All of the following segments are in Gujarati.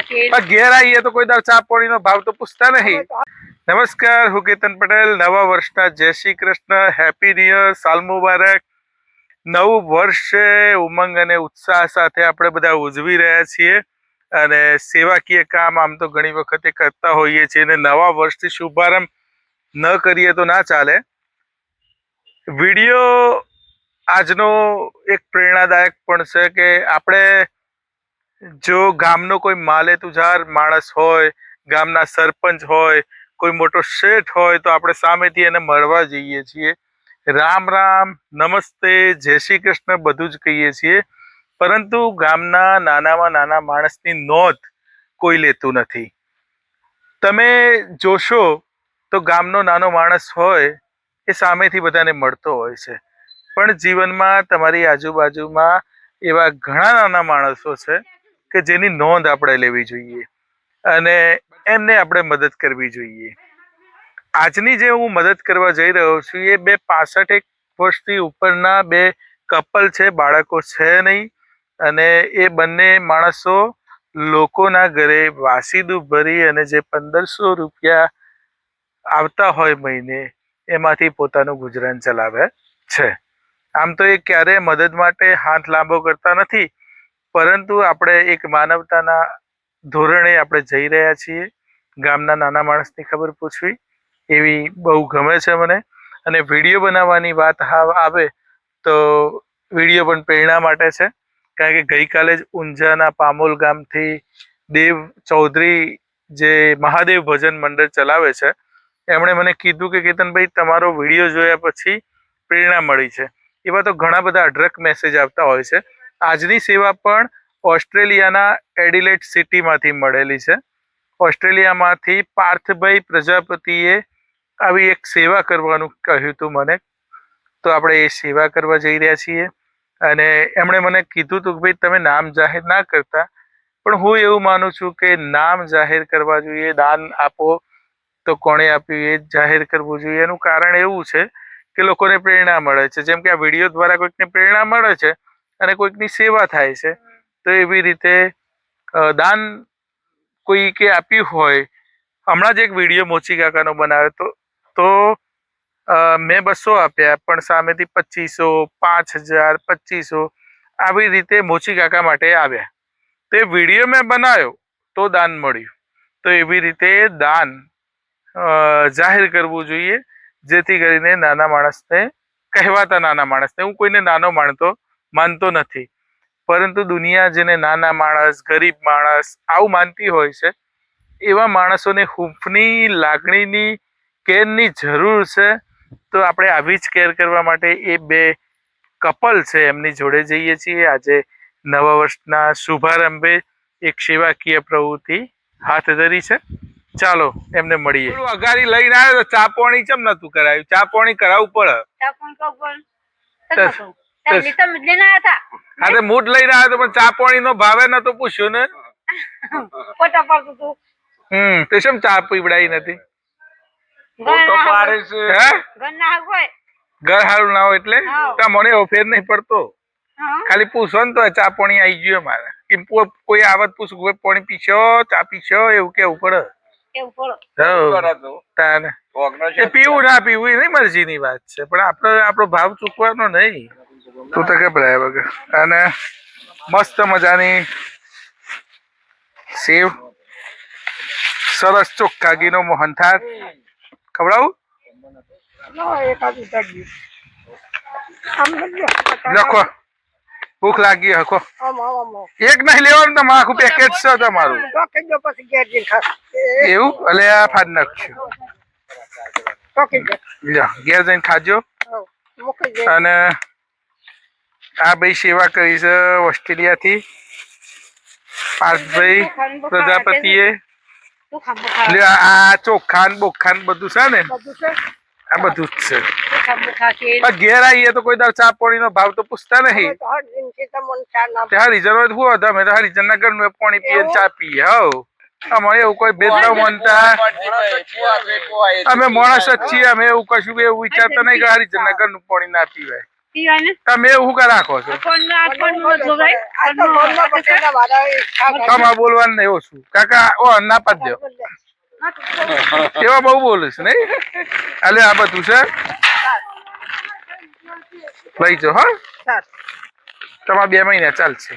પણ ઘેર આવીએ તો કોઈ દાવ ચા પાણીનો ભાવ તો પૂછતા નહીં. નમસ્કાર હું કેતન પટેલ નવા વર્ષના જય Shri Krishna happy new year સાલ મુબારક. નવું વર્ષ છે ઉમંગ અને ઉત્સાહ સાથે આપણે બધા ઉજવી રહ્યા છીએ અને સેવાકીય કામ આમ તો ઘણી વખતે કરતા હોઈએ છીએ અને નવા વર્ષથી શુભારંભ ન કરીએ તો ના ચાલે. વીડિયો આજનો એક પ્રેરણાદાયક પણ છે કે આપણે જો ગામનો કોઈ માલે તુજાર માણસ હોય, ગામના સરપંચ હોય, કોઈ મોટો શેઠ હોય, તો આપણે સામેથી એને મળવા જઈએ છીએ. રામ રામ, નમસ્તે, જય શ્રી કૃષ્ણ બધું જ કહીએ છીએ. પરંતુ ગામના નાનામાં નાના માણસની નોંધ કોઈ લેતું નથી. તમે જોશો તો ગામનો નાનો માણસ હોય, એ સામેથી બધાને મળતો હોય છે. પણ જીવનમાં તમારી આજુબાજુમાં એવા ઘણા નાના માણસો છે કે જેની નોંધ આપણે લેવી જોઈએ અને એમને આપણે મદદ કરવી જોઈએ. આજની જે હું મદદ કરવા જઈ રહ્યો છું, એ બે પાસઠ એક વર્ષથી ઉપરના બે કપલ છે, બાળકો છે નહીં અને એ બંને માણસો લોકોના ઘરે વાસીદું ભરી અને જે પંદરસો રૂપિયા આવતા હોય મહિને, એમાંથી પોતાનું ગુજરાન ચલાવે છે. આમ તો એ ક્યારેય મદદ માટે હાથ લાંબો કરતા નથી. પરંતુ આપણે એક માનવતાના ધોરણે આપણે જઈ રહ્યા છીએ. ગામના નાના માણસની ખબર પૂછવી એવી બહુ ગમે છે મને. અને વીડિયો બનાવવાની વાત આવે તો વીડિયો પણ પ્રેરણા માટે છે. કારણ કે ગઈકાલે જ ઊંઝાના પામોલ ગામથી દેવ ચૌધરી જે મહાદેવ ભજન મંડળ ચલાવે છે, એમણે મને કીધું કે કેતનભાઈ તમારો વીડિયો જોયા પછી પ્રેરણા મળી છે. એવા તો ઘણા બધા અઢળક મેસેજ આવતા હોય છે. આજની સેવા પણ ઓસ્ટ્રેલિયાના એડિલેટ સિટીમાંથી મળેલી છે. ઓસ્ટ્રેલિયામાંથી પાર્થભાઈ પ્રજાપતિએ આવી એક સેવા કરવાનું કહ્યું હતું મને. તો આપણે એ સેવા કરવા જઈ રહ્યા છીએ અને એમણે મને કીધું હતું કે ભાઈ તમે નામ જાહેર ના કરતા, પણ હું એવું માનું છું કે નામ જાહેર કરવા જોઈએ, દાન આપો તો કોણે આપ્યું એ જાહેર કરવું જોઈએ. એનું કારણ એવું છે કે લોકોને પ્રેરણા મળે છે. જેમ કે આ વીડિયો દ્વારા કોઈકને પ્રેરણા મળે છે અને કોઈકની સેવા થાય છે, તો એવી રીતે દાન કોઈ કે આપ્યું હોય, હમણાં જ એક વીડિયો મોચી કાકાનો બનાવ્યો તો તો મેં બસો આપ્યા, પણ સામેથી પચીસો, પાંચ હજાર, પચીસો, આવી રીતે મોચી કાકા માટે આવ્યા. તે વીડિયો મેં બનાવ્યો, તો દાન મળ્યું. તો એવી રીતે દાન જાહેર કરવું જોઈએ, જેથી કરીને નાના માણસને કહેવાતા નાના માણસને, હું કોઈને નાનો માનતો માનતો નથી. પરંતુ દુનિયા જેને નાના માણસ ગરીબ માણસ આવું માનતી હોય છે એવા માણસોને હૂંફની લાગણીની કેરની જરૂર છે. તો આપણે આવી જ કેર કરવા માટે એ બે કપલ છે એમની જોડે જઈએ છીએ. આજે નવા વર્ષના શુભારંભે એક સેવાકીય પ્રવૃત્તિ હાથ ધરી છે. ચાલો એમને મળીએ. અગારી લઈને આવ્યો તો ચા પાણી કેમ નતું કરાયું? ચા પાણી કરાવવું પડે. તમે તમે લઈને આવ્યા હતા. હા તો મૂઠ લઈને આવ્યો તો પણ ચા પાણી નો ભાવે ન તો પૂછ્યું ને. ફોટા પાડતું તું. હમ તે શું ચા પીવડાઈ નથી? હે? ઘરના હાગુ હોય. ઘર હારું ના હોય એટલે. તો મને એવો ફેર નહીં પડતો. ખાલી પૂછો ને તો ચા પાણી આવી ગયું મારે. એમ કોઈ આવત પૂછ કોઈ પાણી પીશો ચા પીશો એવું કેવું પડે? પડો. પીવું ના પીવું એ નહીં મરજીની વાત છે. પણ આપણે આપણો ભાવ ચૂકવાનો નહીં. તું તો ગભરાય વગર? અને મસ્ત મજાની સેવ સરસ ચોખ્ખા ઘીનો મોહનથાળ ખવડાવું? લખો. ભૂખ લાગી હકો. એક નહીં લેવાનું તમારે આખું પેકેજ છે તમારું. એવું? એટલે આ ફાડ નાખશું ઘેર જઈને ખાજો. અને આ ભાઈ સેવા કરી છે ઓસ્ટ્રેલિયાથી. પાર્થભાઈ પ્રજાપતિએ. આ ચોખાન બોખાન બધું છે ને? આ બધું જ છે. ઘેર આવીએ તો કોઈ દાવ ચા પાણી નો ભાવ તો પૂછતા નહીં. હરિજન હોય શું હતું અમે તો હરિજન ના ઘરનું પાણી પીએ ચા પીએ હવ અમારે એવું કોઈ ભેદભાવ માનતા. અમે માણસ જ છીએ અમે એવું કશું એવું વિચારતા નહીં કે હરિજન ના ઘરનું પાણી ના પીવાય. ને તમે એવું કા રાખો છો? નો બોલવાનું નહીં ઓછું કાકા ઓ ના પાડ દો એવા બહુ બોલીશ નહીં? અલે આ બધું છે? લઈ જો હા. તમારા બે મહિના ચાલશે.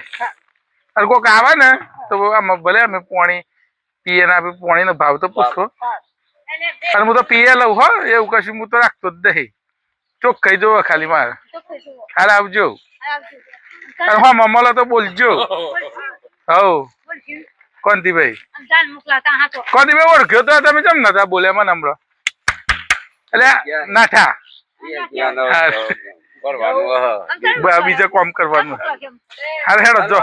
અને કોઈક આવે ને તો આમાં ભલે અમે પાણી પીએ ના આપીએ પાણીનો ભાવ તો પૂછો. અને હું તો પીએ લઉં હો. એવું કશું હું તો રાખતો જ નહીં. ચોખ્ખાઈ જોવો ખાલી માર. હાલ આવજો. હા મમલો તો બોલજો. હવ કોંતીભાઈ કોંતીભાઈ ઓળખ્યો તો તમે કેમ નતા બોલ્યા મને હમણાં? એટલે નાઠા બીજે કોમ કરવાનું. હારે હેડો જો.